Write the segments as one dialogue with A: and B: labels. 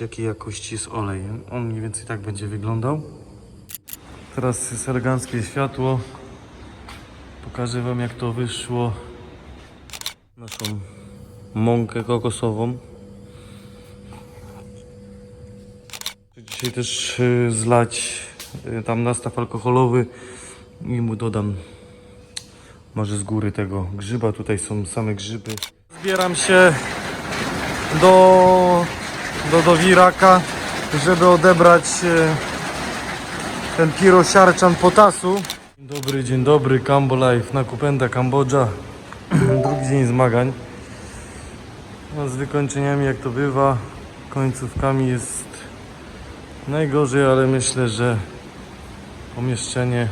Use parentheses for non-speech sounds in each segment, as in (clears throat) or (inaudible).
A: jakiej jakości jest olej. On mniej więcej tak będzie wyglądał. Teraz jest eleganckie światło. Pokażę Wam jak to wyszło. Naszą mąkę kokosową. Dzisiaj też y, zlać y, tam nastaw alkoholowy i mu dodam może z góry tego grzyba. Tutaj są same grzyby. Zbieram się do, do, do Wiraka, żeby odebrać y, ten pirosiarczan potasu. Dzień dobry, dzień dobry, Cambo Life na Kupenda, Kambodża. (clears throat) Drugi dzień zmagań. No, z wykończeniami jak to bywa, końcówkami jest najgorzej, ale myślę, że pomieszczenie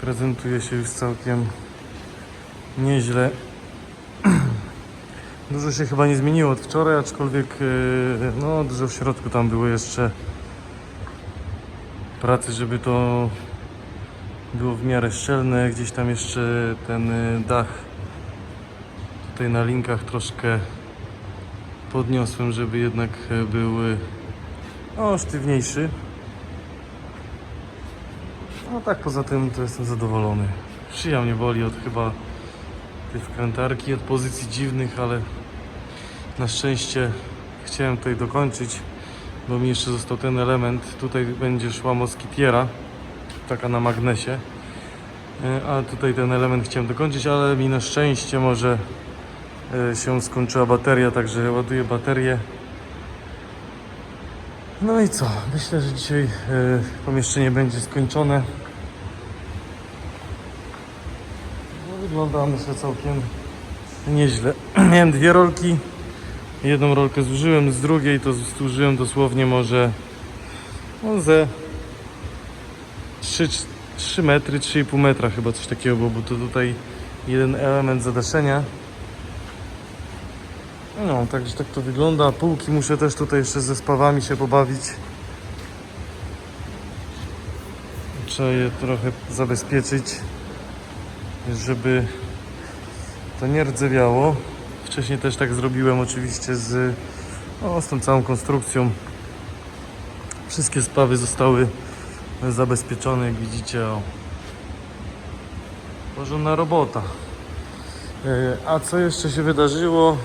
A: prezentuje się już całkiem nieźle. Dużo się chyba nie zmieniło od wczoraj, aczkolwiek yy, no, dużo w środku tam było jeszcze pracy, żeby to było w miarę szczelne. Gdzieś tam jeszcze ten y, dach tutaj na linkach troszkę podniosłem, żeby jednak y, był y, no, sztywniejszy. No tak poza tym to jestem zadowolony. Szyja mnie boli od chyba tej wkrętarki, od pozycji dziwnych, ale na szczęście chciałem tutaj dokończyć, bo mi jeszcze został ten element. Tutaj będzie szła moskitiera, taka na magnesie. E, A tutaj ten element chciałem dokończyć, ale mi na szczęście może e, się skończyła bateria, także ładuję baterię. No i co? Myślę, że dzisiaj e, pomieszczenie będzie skończone. No, wygląda myślę całkiem nieźle. (clears throat) Miałem dwie rolki. Jedną rolkę zużyłem, z drugiej to zużyłem dosłownie może no ze 3, 3 metry, 3,5 metra chyba coś takiego było, bo to tutaj jeden element zadaszenia. No, także tak to wygląda. Półki muszę też tutaj jeszcze ze spawami się pobawić. Trzeba je trochę zabezpieczyć, żeby to nie rdzewiało. Wcześniej też tak zrobiłem oczywiście z, no, z tą całą konstrukcją. Wszystkie spawy zostały zabezpieczone, jak widzicie. O. Porządna robota. E, A co jeszcze się wydarzyło?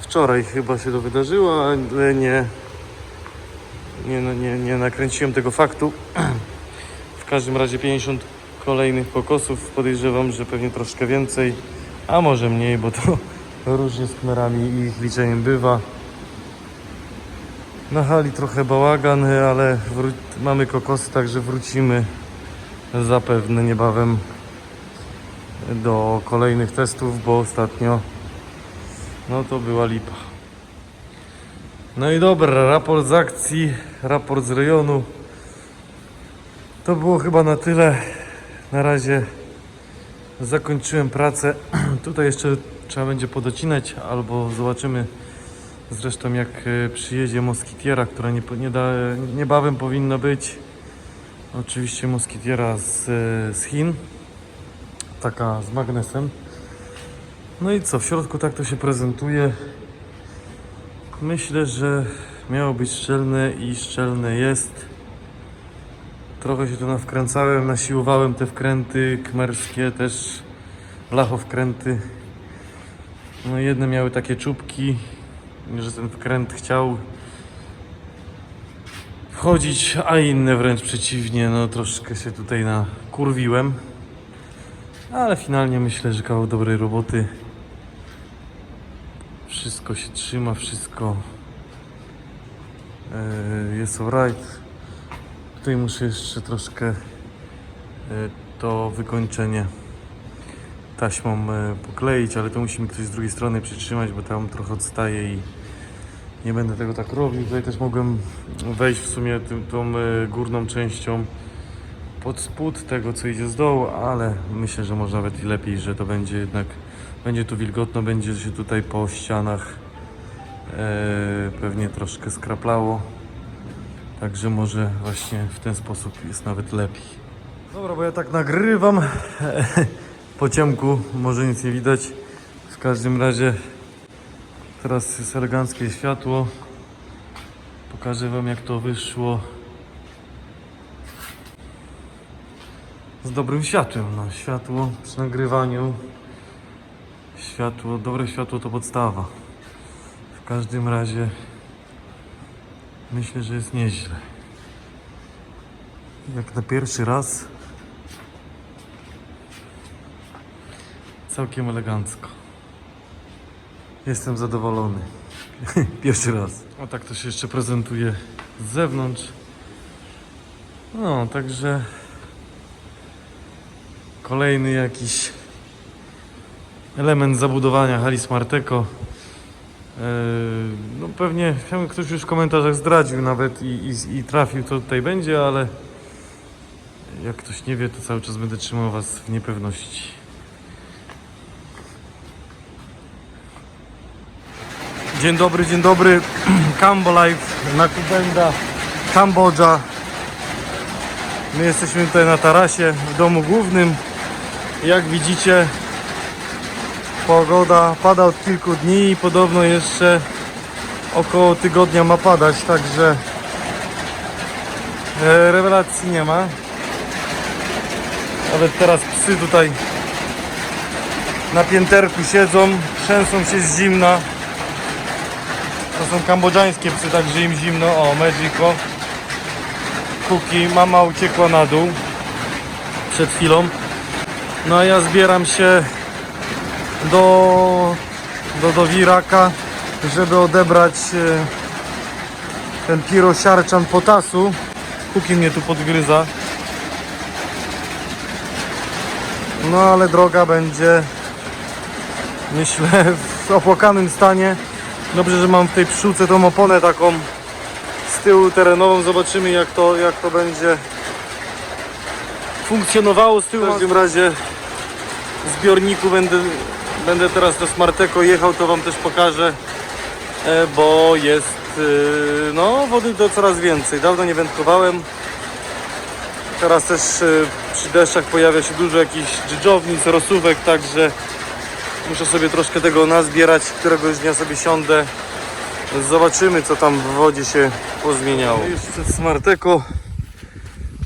A: Wczoraj chyba się to wydarzyło, ale nie, nie, no, nie, nie nakręciłem tego faktu. W każdym razie 50 kolejnych pokosów. Podejrzewam, że pewnie troszkę więcej, a może mniej, bo to różnie z kmerami i ich liczeniem bywa. Na hali trochę bałagan, ale mamy kokosy, także wrócimy zapewne niebawem do kolejnych testów, bo ostatnio no to była lipa. No i dobra, raport z akcji, raport z rejonu. To było chyba na tyle. Na razie zakończyłem pracę. (clears throat) Tutaj jeszcze trzeba będzie podocinać, albo zobaczymy zresztą jak e, przyjedzie moskitiera, która nie, nie da, niebawem powinna być. Oczywiście moskitiera z, e, z Chin. Taka z magnesem. No i co, w środku tak to się prezentuje. Myślę, że miało być szczelne i szczelne jest. Trochę się tu nawkręcałem, nasiłowałem te wkręty kmerskie, też blachowkręty. No jedne miały takie czubki, że ten wkręt chciał wchodzić, a inne wręcz przeciwnie. No troszkę się tutaj nakurwiłem. Ale finalnie myślę, że kawał dobrej roboty. Wszystko się trzyma, wszystko e, jest alright. Tutaj muszę jeszcze troszkę e, to wykończenie taśmą e, pokleić, ale to musi mi ktoś z drugiej strony przytrzymać, bo tam trochę odstaje i nie będę tego tak robił. Tutaj też mogłem wejść w sumie tym, tą e, górną częścią pod spód tego, co idzie z dołu, ale myślę, że może nawet i lepiej, że to będzie jednak, będzie tu wilgotno, będzie się tutaj po ścianach e, pewnie troszkę skraplało. Także może właśnie w ten sposób jest nawet lepiej. Dobra, bo ja tak nagrywam (laughs) po ciemku, może nic nie widać. W każdym razie Teraz jest eleganckie światło. Pokażę Wam jak to wyszło. Z dobrym światłem. No, światło przy nagrywaniu. Światło, dobre światło to podstawa. W każdym razie myślę, że jest nieźle. Jak na pierwszy raz całkiem elegancko. Jestem zadowolony. (laughs) Pierwszy raz. O tak to się jeszcze prezentuje z zewnątrz. No, także kolejny jakiś element zabudowania hali Smarteko. Eee, No pewnie ktoś już w komentarzach zdradził nawet i, i, i trafił co tutaj będzie, ale jak ktoś nie wie, to cały czas będę trzymał Was w niepewności. Dzień dobry, dzień dobry. (clears throat) Cambo Life na Kubenda, Kambodża. My jesteśmy tutaj na tarasie w domu głównym. Jak widzicie, pogoda pada od kilku dni i podobno jeszcze około tygodnia ma padać, także e, rewelacji nie ma. Nawet teraz psy tutaj na pięterku siedzą, trzęsą się z zimna. To są kambodżańskie psy, także im zimno. O, Magico. Kuki, mama uciekła na dół przed chwilą. No a ja zbieram się do, do, do Wiraka, żeby odebrać e, ten pirosiarczan potasu. Kuki mnie tu podgryza. No ale droga będzie myślę w opłakanym stanie. Dobrze, że mam w tej pszczółce tą oponę taką z tyłu terenową. Zobaczymy jak to, jak to będzie funkcjonowało z tyłu. W każdym razie w zbiorniku będę, będę teraz do Smarteko jechał, to Wam też pokażę, e, bo jest e, no wody to coraz więcej. Dawno nie wędkowałem. Teraz też e, przy deszczach pojawia się dużo jakichś dżdżownic, rosówek, także Muszę sobie troszkę tego nazbierać, któregoś dnia sobie siądę. Zobaczymy, co tam w wodzie się pozmieniało. Już przed Smarteko,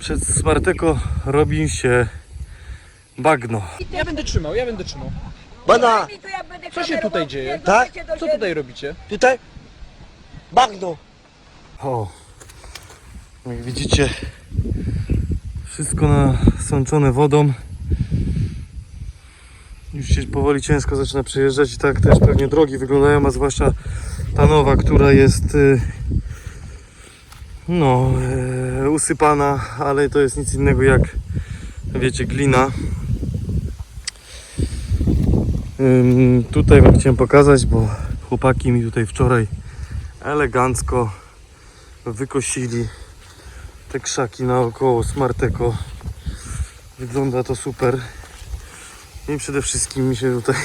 A: przed Smarteko robi się bagno.
B: Ja będę trzymał, ja będę trzymał.
C: Bana,
B: Co się tutaj dzieje?
C: Tak?
B: Co tutaj robicie?
C: tutaj bagno.
A: O, jak widzicie, wszystko nasączone wodą. Już się powoli ciężko zaczyna przejeżdżać i tak też pewnie drogi wyglądają, a zwłaszcza ta nowa, która jest y, no, e, usypana, ale to jest nic innego jak wiecie, glina. Tutaj Wam chciałem pokazać, bo chłopaki mi tutaj wczoraj elegancko wykosili te krzaki naokoło Smarteko. Wygląda to super. I przede wszystkim mi się tutaj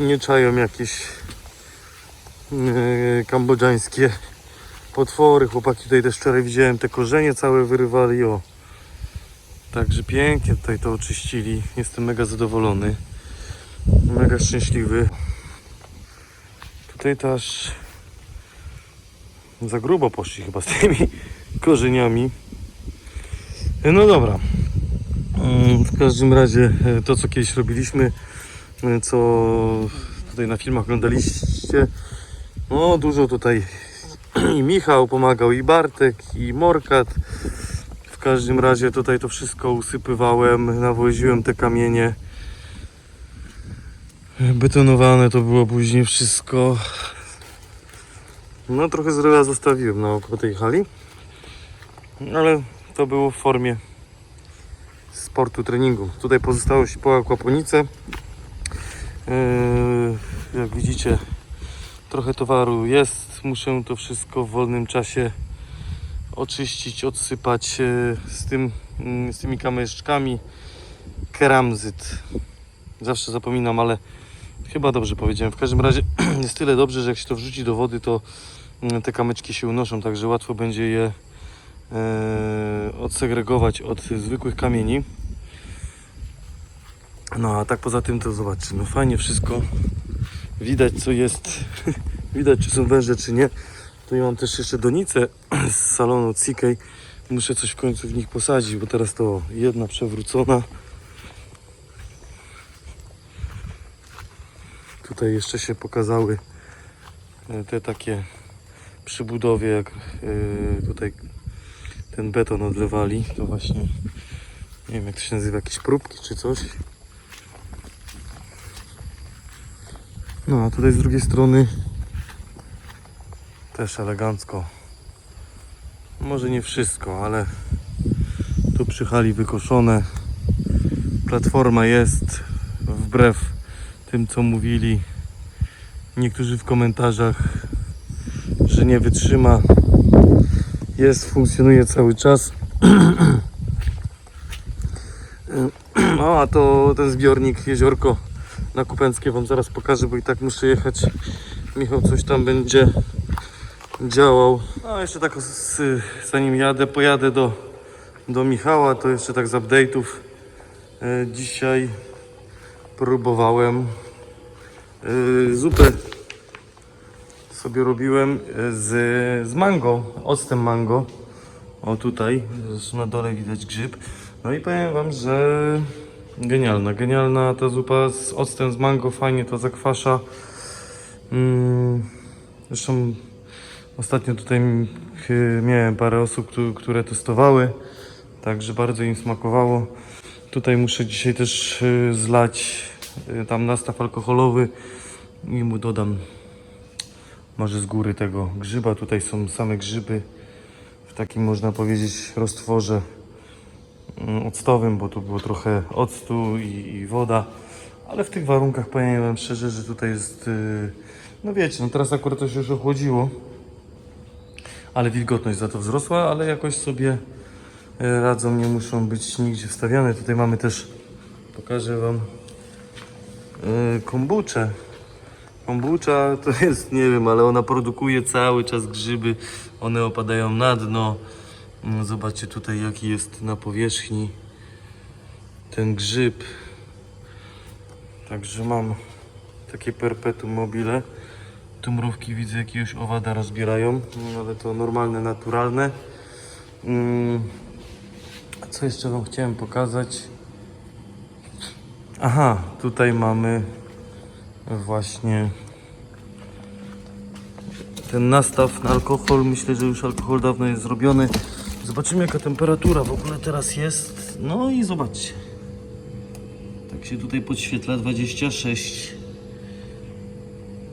A: nie czają jakieś e, kambodżańskie potwory. Chłopaki tutaj też wczoraj widziałem te korzenie całe wyrywali. O. Także pięknie tutaj to oczyścili. Jestem mega zadowolony. Mega szczęśliwy. Tutaj też za grubo poszli chyba z tymi (laughs) korzeniami. No dobra. Mm, W każdym razie e, to co kiedyś robiliśmy, e, co tutaj na filmach oglądaliście, no dużo tutaj (clears throat) i Michał pomagał, i Bartek, i Morkat. W każdym razie tutaj to wszystko usypywałem, nawoziłem te kamienie. Betonowane to było później wszystko. No trochę zdrowia zostawiłem naokoło tej hali. Ale to było w formie sportu, treningu. Tutaj pozostało się po aquaponice. Yy, jak widzicie, trochę towaru jest. Muszę to wszystko w wolnym czasie oczyścić, odsypać yy, z, tym, yy, z tymi kamyczkami. Keramzyt. Zawsze zapominam, ale chyba dobrze powiedziałem. W każdym razie (clears throat) jest tyle dobrze, że jak się to wrzuci do wody, to mm, te kamyczki się unoszą, także łatwo będzie je odsegregować od zwykłych kamieni. No a tak poza tym to zobaczcie, no fajnie wszystko widać co jest, (laughs) widać czy są węże czy nie. Tu mam też jeszcze donice z salonu CK. Muszę coś w końcu w nich posadzić, bo teraz to jedna przewrócona. Tutaj jeszcze się pokazały e, te takie przy budowie, jak e, tutaj ten beton odlewali, to właśnie nie wiem jak to się nazywa, jakieś próbki czy coś. No a tutaj z drugiej strony też elegancko. Może nie wszystko, ale tu przy hali wykoszone. Platforma jest wbrew tym co mówili niektórzy w komentarzach, że nie wytrzyma. Jest, funkcjonuje cały czas. No a to ten zbiornik jeziorko na Kupęckie wam zaraz pokażę, bo i tak muszę jechać. Michał coś tam będzie działał. No jeszcze tak zanim jadę, pojadę do, do Michała, to jeszcze tak z update'ów. E, dzisiaj próbowałem e, zupę sobie robiłem e, z, z mango, octem mango. O tutaj, na dole widać grzyb. No i powiem wam, że genialna, genialna ta zupa z octem z mango, fajnie to zakwasza. Mm, zresztą ostatnio tutaj miałem parę osób, któ- które testowały, także bardzo im smakowało. Tutaj muszę dzisiaj też y, zlać y, tam nastaw alkoholowy i mu dodam może z góry tego grzyba. Tutaj są same grzyby w takim można powiedzieć roztworze mm, octowym, bo tu było trochę octu i, i woda, ale w tych warunkach powiem wam szczerze, że tutaj jest, yy, no wiecie, no teraz akurat to się już ochłodziło, ale wilgotność za to wzrosła, ale jakoś sobie yy, radzą, nie muszą być nigdzie wstawiane. Tutaj mamy też, pokażę wam yy, Kombucza (laughs) to jest, nie wiem, ale ona produkuje cały czas grzyby. One opadają na dno. Mm, Zobaczcie tutaj, jaki jest na powierzchni ten grzyb. Także mam takie perpetuum mobile. Tu mrówki widzę jakiegoś owada rozbierają, mm, ale to normalne, naturalne. Mm, Co jeszcze Wam chciałem pokazać? Aha, tutaj mamy właśnie ten nastaw na alkohol. Myślę, że już alkohol dawno jest zrobiony. Zobaczymy jaka temperatura w ogóle teraz jest. No i zobaczcie. Tak się tutaj podświetla 26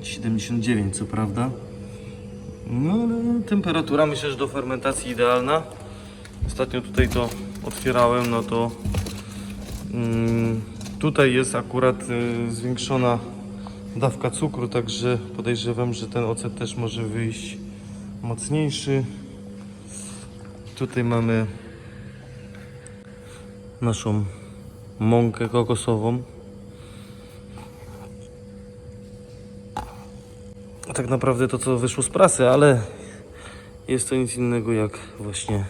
A: 79 co prawda. No ale temperatura myślę, że do fermentacji idealna. Ostatnio tutaj to otwierałem, no to Mm, Tutaj jest akurat y, zwiększona dawka cukru, także podejrzewam, że ten ocet też może wyjść mocniejszy. Tutaj mamy naszą mąkę kokosową. Tak naprawdę to co wyszło z prasy, ale jest to nic innego jak właśnie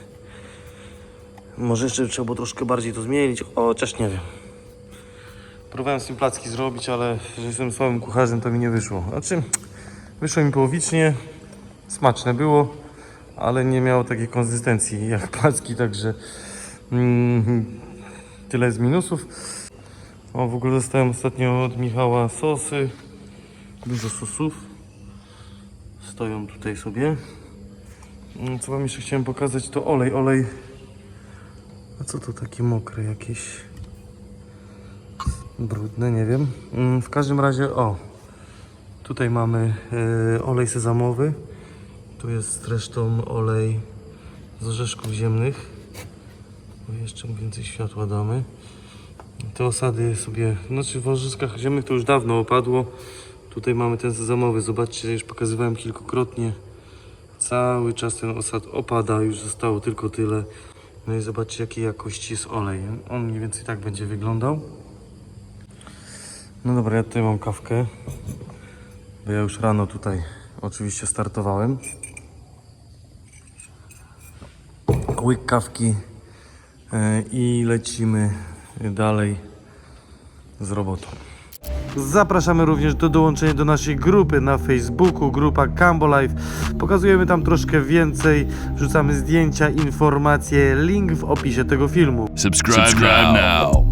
A: może jeszcze trzeba było troszkę bardziej to zmienić, chociaż nie wiem. Próbowałem z tym placki zrobić, ale że jestem słabym kucharzem, to mi nie wyszło. Znaczy, wyszło mi połowicznie, smaczne było, ale nie miało takiej konsystencji jak (laughs) placki, także mm, tyle z minusów. O, w ogóle dostałem ostatnio od Michała sosy, dużo sosów. Stoją tutaj sobie. Mm, Co wam jeszcze chciałem pokazać, to olej, olej a co to takie mokre jakieś? Brudne, nie wiem. Mm, W każdym razie, o. Tutaj mamy e, olej sezamowy. Tu jest zresztą olej z orzeszków ziemnych. O, jeszcze więcej światła damy. Te osady sobie, znaczy w orzeszkach ziemnych to już dawno opadło. Tutaj mamy ten sezamowy. Zobaczcie, już pokazywałem kilkukrotnie. Cały czas ten osad opada, już zostało tylko tyle. No i zobaczcie jakiej jakości jest olej. On mniej więcej tak będzie wyglądał. No dobra, ja tutaj mam kawkę. Bo ja już rano tutaj oczywiście startowałem. Łyk kawki e, i lecimy dalej z robotą. Zapraszamy również do dołączenia do naszej grupy na Facebooku, grupa Cambo Life. Pokazujemy tam troszkę więcej, wrzucamy zdjęcia, informacje, link w opisie tego filmu.
D: Subscribe, now.